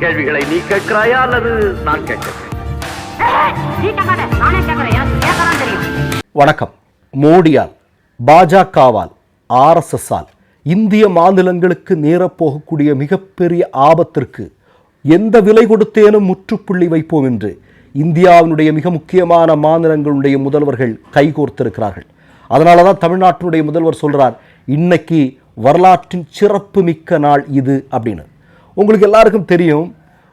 கேள்விகளை நீ கேட்கிறாயா அல்லது நான் கேட்கிறேன்? வணக்கம். மோடியால் பாஜகவால் இந்திய மாநிலங்களுக்கு நேரப்போகக்கூடிய மிகப்பெரிய ஆபத்திற்கு எந்த விலை கொடுத்தேனும் முற்றுப்புள்ளி வைப்போம் என்று இந்தியாவினுடைய மிக முக்கியமான மாநிலங்களுடைய முதல்வர்கள் கைகோர்த்திருக்கிறார்கள். அதனால தான் தமிழ்நாட்டினுடைய முதல்வர் சொல்றார் இன்னைக்கு வரலாற்றின் சிறப்பு மிக்க நாள் இது அப்படின்னு. உங்களுக்கு எல்லாருக்கும் தெரியும்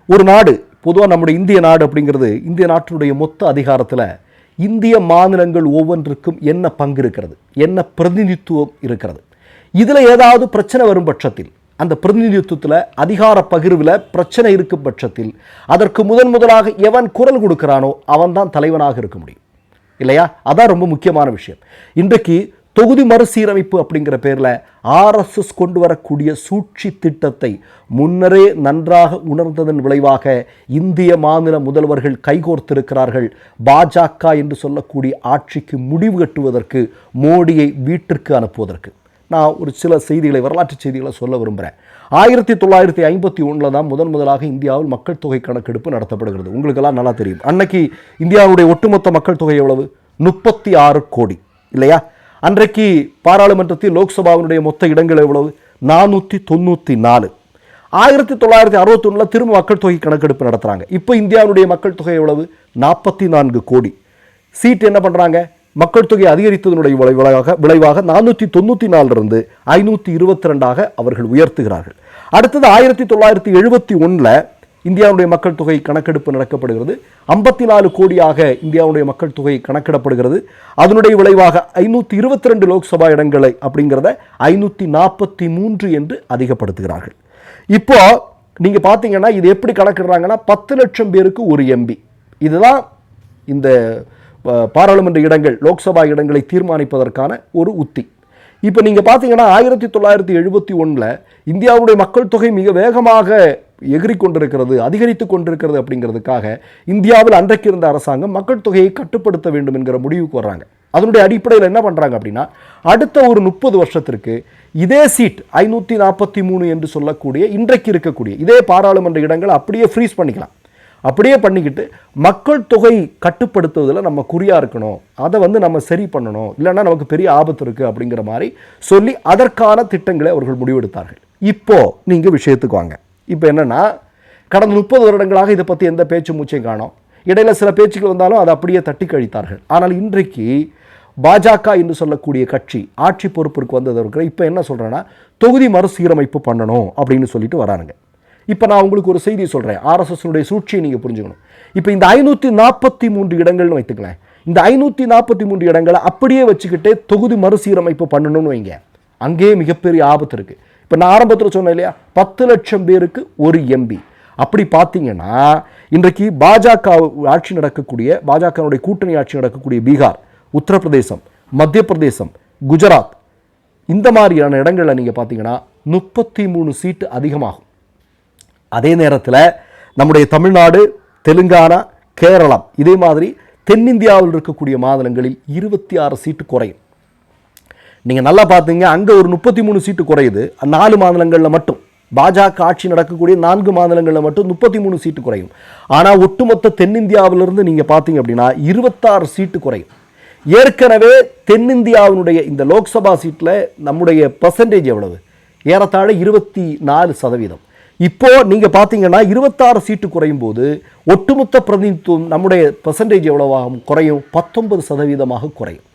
ஒரு நாடு பொதுவாக நம்முடைய இந்திய நாடு அப்படிங்கிறது இந்திய நாட்டினுடைய மொத்த அதிகாரத்தில் இந்திய மாநிலங்கள் ஒவ்வொன்றுக்கும் என்ன பங்கு இருக்கிறது என்ன பிரதிநிதித்துவம் இருக்கிறது. இதில் ஏதாவது பிரச்சனை வரும் பட்சத்தில் அந்த பிரதிநிதித்துவத்தில் அதிகார பகிர்வில் பிரச்சனை இருக்கும் பட்சத்தில் அதற்கு முதன் முதலாக எவன் குரல் கொடுக்கிறானோ அவன் தான் தலைவனாக இருக்க முடியும். இல்லையா? அதான் ரொம்ப முக்கியமான விஷயம். இன்றைக்கு தொகுதி மறுசீரமைப்பு அப்படிங்கிற பேரில் ஆர்எஸ்எஸ் கொண்டு வரக்கூடிய சூழ்ச்சி திட்டத்தை முன்னரே நன்றாக உணர்ந்ததன் விளைவாக இந்திய மாநில முதல்வர்கள் கைகோர்த்திருக்கிறார்கள். பாஜக என்று சொல்லக்கூடிய ஆட்சிக்கு முடிவு கட்டுவதற்கு மோடியை வீட்டிற்கு அனுப்புவதற்கு. நான் ஒரு சில செய்திகளை வரலாற்று செய்திகளை சொல்ல விரும்புகிறேன் ஆயிரத்தி தொள்ளாயிரத்தி ஐம்பத்தி ஒன்றில் தான் முதன் முதலாக இந்தியாவில் மக்கள் தொகை கணக்கெடுப்பு நடத்தப்படுகிறது. உங்களுக்கெல்லாம் நல்லா தெரியும். அன்னைக்கு இந்தியாவுடைய ஒட்டுமொத்த மக்கள் தொகை எவ்வளவு? முப்பத்தி ஆறு கோடி. இல்லையா? அன்றைக்கு பாராளுமன்றத்தில் லோக்சபாவினுடைய மொத்த இடங்கள் எவ்வளவு? நானூற்றி தொண்ணூற்றி நாலு. ஆயிரத்தி தொள்ளாயிரத்தி அறுபத்தொன்னில் திரும்ப மக்கள் தொகை கணக்கெடுப்பு நடத்துகிறாங்க இப்போ இந்தியாவுடைய மக்கள் தொகை எவ்வளவு? நாற்பத்தி நான்கு கோடி. சீட் என்ன பண்ணுறாங்க மக்கள் தொகை அதிகரித்ததனுடைய விளைவாக விளைவாக நானூற்றி தொண்ணூற்றி நாலிலிருந்து ஐநூற்றி இருபத்தி ரெண்டாக அவர்கள் உயர்த்துகிறார்கள். அடுத்தது ஆயிரத்தி தொள்ளாயிரத்தி எழுபத்தி ஒன்றில் இந்தியாவுடைய மக்கள் தொகை கணக்கெடுப்பு நடக்கப்படுகிறது. ஐம்பத்தி நாலு கோடியாக இந்தியாவுடைய மக்கள் தொகை கணக்கிடப்படுகிறது. அதனுடைய விளைவாக ஐநூற்றி இருபத்தி ரெண்டு லோக்சபா இடங்களை அப்படிங்கிறத ஐநூற்றி நாற்பத்தி மூன்று என்று அதிகப்படுத்துகிறார்கள். இப்போ நீங்கள் பார்த்தீங்கன்னா இது எப்படி கணக்கிடுறாங்கன்னா பத்து லட்சம் பேருக்கு ஒரு எம்பி இதுதான் இந்த பாராளுமன்ற இடங்கள் லோக்சபா இடங்களை தீர்மானிப்பதற்கான ஒரு உத்தி. இப்போ நீங்கள் பார்த்தீங்கன்னா ஆயிரத்தி தொள்ளாயிரத்தி எழுபத்தி ஒன்றில் இந்தியாவுடைய மக்கள் தொகை மிக வேகமாக எகிரி கொண்டிருக்கிறது அதிகரித்து கொண்டிருக்கிறது அப்படிங்கிறதுக்காக இந்தியாவில் அன்றைக்கு இருந்த அரசாங்கம் மக்கள் தொகையை கட்டுப்படுத்த வேண்டும் என்கிற முடிவுக்கு வர்றாங்க. அதனுடைய அடிப்படையில் என்ன பண்ணுறாங்க அப்படின்னா அடுத்த ஒரு முப்பது வருஷத்திற்கு இதே சீட் ஐநூற்றி நாற்பத்தி மூணு என்று சொல்லக்கூடிய இன்றைக்கு இருக்கக்கூடிய இதே பாராளுமன்ற இடங்களை அப்படியே ஃப்ரீஸ் பண்ணிக்கலாம். அப்படியே பண்ணிக்கிட்டு மக்கள் தொகை கட்டுப்படுத்துவதில் நம்ம குறியாக இருக்கணும். அதை வந்து நம்ம சரி பண்ணணும். இல்லைன்னா நமக்கு பெரிய ஆபத்து இருக்குது அப்படிங்கிற மாதிரி சொல்லி அதற்கான திட்டங்களை அவர்கள் முடிவெடுத்தார்கள். இப்போது நீங்கள் விஷயத்துக்கு வாங்க. இப்போ என்னன்னா கடந்த முப்பது வருடங்களாக இதை பற்றி எந்த பேச்சு மூச்சையும் காணோம். இடையில சில பேச்சுக்கள் வந்தாலும் அதை அப்படியே தட்டி கழித்தார்கள். ஆனால் இன்றைக்கு பாஜக என்று சொல்லக்கூடிய கட்சி ஆட்சி பொறுப்பிற்கு வந்ததற்கு இப்போ என்ன சொல்கிறேன்னா தொகுதி மறுசீரமைப்பு பண்ணணும் அப்படின்னு சொல்லிட்டு வரானுங்க. இப்போ நான் உங்களுக்கு ஒரு செய்தி சொல்கிறேன் ஆர்எஸ்எஸ்னுடைய சூழ்ச்சியை நீங்கள் புரிஞ்சுக்கணும். இப்போ இந்த ஐநூற்றி நாற்பத்தி மூன்று இடங்கள்னு வைத்துக்கலாம் இந்த ஐநூற்றி நாற்பத்தி மூன்று இடங்களை அப்படியே வச்சுக்கிட்டே தொகுதி மறுசீரமைப்பு பண்ணணும்னு வைங்க. அங்கேயே மிகப்பெரிய ஆபத்து இருக்குது இப்போ நான் ஆரம்பத்தில் சொன்னேன் இல்லையா? பத்து லட்சம் பேருக்கு ஒரு எம்பி அப்படி பார்த்தீங்கன்னா இன்றைக்கு பாஜக ஆட்சி நடக்கக்கூடிய பாஜகனுடைய கூட்டணி ஆட்சி நடக்கக்கூடிய பீகார் உத்தரப்பிரதேசம் மத்திய பிரதேசம் குஜராத் இந்த மாதிரியான இடங்களில் நீங்கள் பார்த்தீங்கன்னா முப்பத்தி மூணு சீட்டு அதிகமாகும். அதே நேரத்தில் நம்முடைய தமிழ்நாடு தெலுங்கானா கேரளம் இதே மாதிரி தென்னிந்தியாவில் இருக்கக்கூடிய மாநிலங்களில் இருபத்தி ஆறு சீட்டு குறையும். நீங்கள் நல்லா பார்த்தீங்க அங்கே ஒரு முப்பத்தி மூணு சீட்டு குறையுது. நாலு மாநிலங்களில் மட்டும். பாஜக ஆட்சி நடக்கக்கூடிய நான்கு மாநிலங்களில் மட்டும் முப்பத்தி மூணு சீட்டு குறையும். ஆனால் ஒட்டுமொத்த தென்னிந்தியாவிலிருந்து நீங்கள் பார்த்தீங்க அப்படின்னா இருபத்தாறு சீட்டு குறையும். ஏற்கனவே தென்னிந்தியாவினுடைய இந்த லோக்சபா சீட்டில் நம்முடைய பர்சன்டேஜ் எவ்வளவு? ஏறத்தாழ இருபத்தி நாலு சதவீதம். இப்போது நீங்கள் பார்த்தீங்கன்னா இருபத்தாறு சீட்டு குறையும் போது ஒட்டுமொத்த பிரதிநிதித்துவம் நம்முடைய பர்சன்டேஜ் எவ்வளவாகும்? குறையும் பத்தொன்பது சதவீதமாக குறையும்.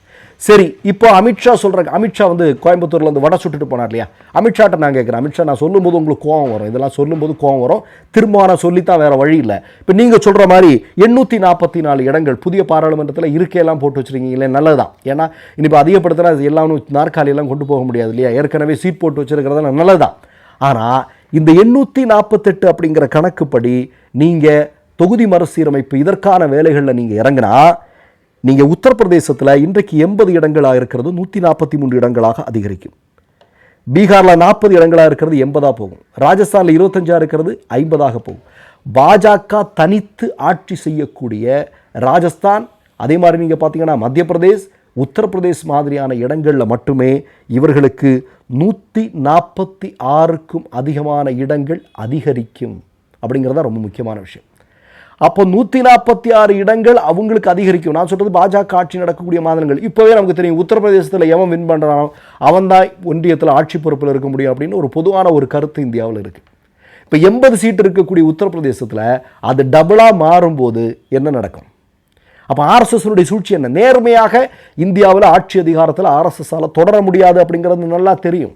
சரி இப்போ அமித்ஷா சொல்கிறாங்க அமித்ஷா வந்து கோயம்புத்தூரில் வந்து வடை சுட்டுட்டு போனார் இல்லையா? அமித்ஷாட்ட நான் கேட்குறேன். அமித்ஷா நான் சொல்லும்போது உங்களுக்கு கோவம் வரும். இதெல்லாம் சொல்லும்போது கோவம் வரும். திரும்ப நான் சொல்லித்தான் வேறு வழி இல்லை. இப்போ நீங்கள் சொல்கிற மாதிரி எண்ணூற்றி நாற்பத்தி நாலு இடங்கள் புதிய பாராளுமன்றத்தில் இருக்கையெல்லாம் போட்டு வச்சிருக்கீங்களே நல்லதுதான். ஏன்னா இனிப்போ அதிகப்படுத்தினா அது எல்லாம் நாற்காலியெல்லாம் கொண்டு போக முடியாது இல்லையா? ஏற்கனவே சீட் போட்டு வச்சிருக்கிறதுல நல்லதுதான். ஆனால் இந்த எண்ணூற்றி நாற்பத்தெட்டு அப்படிங்கிற கணக்குப்படி நீங்கள் தொகுதி மறுசீரமைப்பு இதற்கான வேலைகளில் நீங்கள் இறங்கினா நீங்கள் உத்தரப்பிரதேசத்தில் இன்றைக்கு எண்பது இடங்களாக இருக்கிறது நூற்றி நாற்பத்தி மூன்று இடங்களாக அதிகரிக்கும். பீகாரில் நாற்பது இடங்களாக இருக்கிறது எண்பதாக போகும். ராஜஸ்தானில் இருபத்தஞ்சாக இருக்கிறது ஐம்பதாக போகும். பாஜக தனித்து ஆட்சி செய்யக்கூடிய ராஜஸ்தான் அதே மாதிரி நீங்கள் பார்த்தீங்கன்னா மத்திய பிரதேஷ் உத்தரப்பிரதேஷ் மாதிரியான இடங்களில் மட்டுமே இவர்களுக்கு நூற்றி நாற்பத்தி ஆறுக்கும் அதிகமான இடங்கள் அதிகரிக்கும். அப்படிங்கிறது தான் ரொம்ப முக்கியமான விஷயம். அப்போ நூற்றி நாற்பத்தி ஆறு இடங்கள் அவங்களுக்கு அதிகரிக்கும். நான் சொல்கிறது பாஜக ஆட்சி நடக்கக்கூடிய மாநிலங்கள். இப்போவே நமக்கு தெரியும் உத்தரப்பிரதேசத்தில் எவன் வின் பண்ணுறானோ அவன் தான் ஒன்றியத்தில் ஆட்சி பொறுப்பில் இருக்க முடியும் அப்படின்னு ஒரு பொதுவான ஒரு கருத்து இந்தியாவில் இருக்குது இப்போ எண்பது சீட் இருக்கக்கூடிய உத்தரப்பிரதேசத்தில் அது டபுளாக மாறும்போது என்ன நடக்கும்? அப்போ ஆர்எஸ்எஸ்னுடைய சூழ்ச்சி என்ன? நேர்மையாக இந்தியாவில் ஆட்சி அதிகாரத்தில் ஆர்எஸ்எஸ்ஸால் தொடர முடியாது அப்படிங்கிறது நல்லா தெரியும்.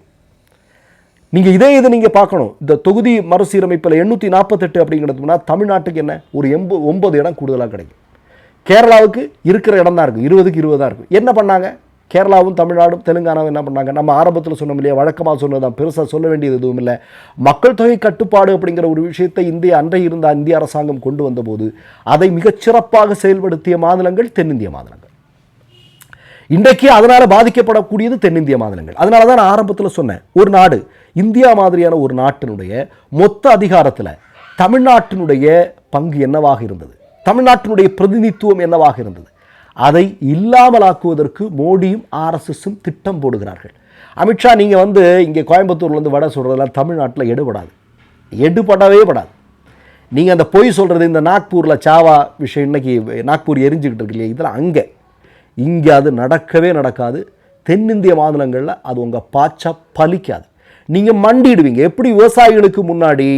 நீங்கள் இதே இது நீங்கள் பார்க்கணும். இந்த தொகுதி மறுசீரமைப்பில் எண்ணூற்றி நாற்பத்தெட்டு அப்படிங்கிறதுனா தமிழ்நாட்டுக்கு என்ன? ஒரு எண்பது ஒன்பது இடம் கூடுதலாக கிடைக்கும். கேரளாவுக்கு இருக்கிற இடம் தான் இருக்கும் இருபதுக்கு இருபதாக இருக்குது இருக்கும் என்ன பண்ணாங்க? கேரளாவும் தமிழ்நாடும் தெலுங்கானாவும் என்ன பண்ணாங்க? நம்ம ஆரம்பத்தில் சொன்னோம் இல்லையா? வழக்கமாக சொன்னதான் பெருசாக சொல்ல வேண்டியது எதுவும் இல்லை. மக்கள் தொகை கட்டுப்பாடு அப்படிங்கிற ஒரு விஷயத்தை இந்திய அன்றை இருந்த இந்திய அரசாங்கம் கொண்டு வந்தபோது அதை மிகச் சிறப்பாக செயல்படுத்திய மாநிலங்கள் தென்னிந்திய மாநிலங்கள். இன்றைக்கு அதனால் பாதிக்கப்படக்கூடியது தென்னிந்திய மாநிலங்கள். அதனால தான் நான் ஆரம்பத்தில் சொன்னேன். ஒரு நாடு இந்தியா மாதிரியான ஒரு நாட்டினுடைய மொத்த அதிகாரத்தில் தமிழ்நாட்டினுடைய பங்கு என்னவாக இருந்தது? தமிழ்நாட்டினுடைய பிரதிநிதித்துவம் என்னவாக இருந்தது? அதை இல்லாமலாக்குவதற்கு மோடியும் ஆர்எஸ்எஸும் திட்டம் போடுகிறார்கள். அமித்ஷா நீங்கள் வந்து இங்கே கோயம்புத்தூர்லேருந்து வடை சொல்கிறதெல்லாம் தமிழ்நாட்டில் எடுபடாது. எடுபடவே படாது. நீங்கள் அந்த பொய் சொல்கிறது இந்த நாக்பூரில் சாவா விஷயம் இன்னைக்கு நாக்பூர் எரிஞ்சுக்கிட்டு இருக்கு இல்லையா? இதெல்லாம் அங்கே. இங்கே அது நடக்கவே நடக்காது. தென்னிந்திய மாநிலங்களில் அது உங்கள் பாச்சா பலிக்காது. நீங்கள் மண்டிடுவீங்க. எப்படி விவசாயிகளுக்கு முன்னாடி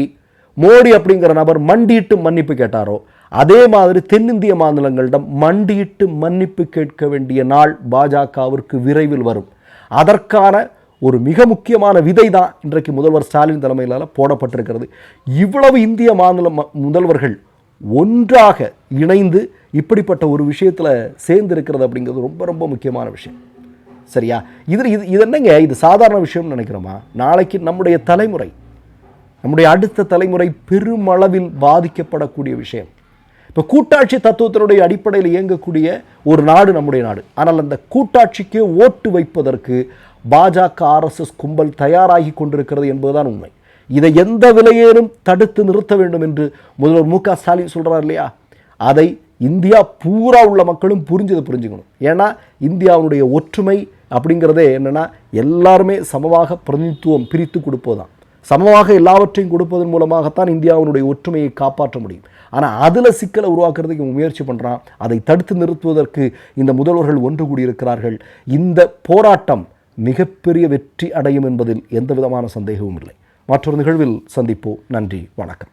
மோடி அப்படிங்கிற நபர் மண்டிட்டு மன்னிப்பு கேட்டாரோ அதே மாதிரி தென்னிந்திய மாநிலங்களிடம் மண்டியிட்டு மன்னிப்பு கேட்க வேண்டிய நாள் பாஜகவிற்கு விரைவில் வரும். அதற்கான ஒரு மிக முக்கியமான விதை தான் இன்றைக்கு முதல்வர் ஸ்டாலின் தலைமையிலால் போடப்பட்டிருக்கிறது. இவ்வளவு இந்திய மாநில முதல்வர்கள் ஒன்றாக இணைந்து இப்படிப்பட்ட ஒரு விஷயத்தில் சேர்ந்திருக்கிறது அப்படிங்கிறது ரொம்ப ரொம்ப முக்கியமான விஷயம். சரியா? இது இது இது என்னங்க? இது சாதாரண விஷயம்னு நினைக்கிறோமா? நாளைக்கு நம்முடைய தலைமுறை நம்முடைய அடுத்த தலைமுறை பெருமளவில் பாதிக்கப்படக்கூடிய விஷயம். இப்போ கூட்டாட்சி தத்துவத்தினுடைய அடிப்படையில் இயங்கக்கூடிய ஒரு நாடு நம்முடைய நாடு. ஆனால் அந்த கூட்டாட்சிக்கு ஓட்டு வைப்பதற்கு பாஜக ஆர்எஸ்எஸ் கும்பல் தயாராகி கொண்டிருக்கிறது என்பதுதான் உண்மை. இதை எந்த விலையேனும் தடுத்து நிறுத்த வேண்டும் என்று முதல்வர் மு க ஸ்டாலின் சொல்கிறார் இல்லையா? அதை இந்தியா பூரா உள்ள மக்களும் புரிஞ்சதை புரிஞ்சுக்கணும். ஏன்னா இந்தியாவுடைய ஒற்றுமை அப்படிங்கிறதே என்னென்னா எல்லாருமே சமமாக பிரதிநிதித்துவம் பிரித்து கொடுப்பதுதான். சமமாக எல்லாவற்றையும் கொடுப்பதன் மூலமாகத்தான் இந்தியாவினுடைய ஒற்றுமையை காப்பாற்ற முடியும். ஆனால் அதில் சிக்கலை உருவாக்குறதுக்கு முயற்சி பண்ணுறான் அதை தடுத்து நிறுத்துவதற்கு இந்த முதல்வர்கள் ஒன்று கூடியிருக்கிறார்கள். இந்த போராட்டம் மிகப்பெரிய வெற்றி அடையும் என்பதில் எந்த விதமான சந்தேகமும் இல்லை. மற்றொரு நிகழ்வில் சந்திப்போம். நன்றி. வணக்கம்.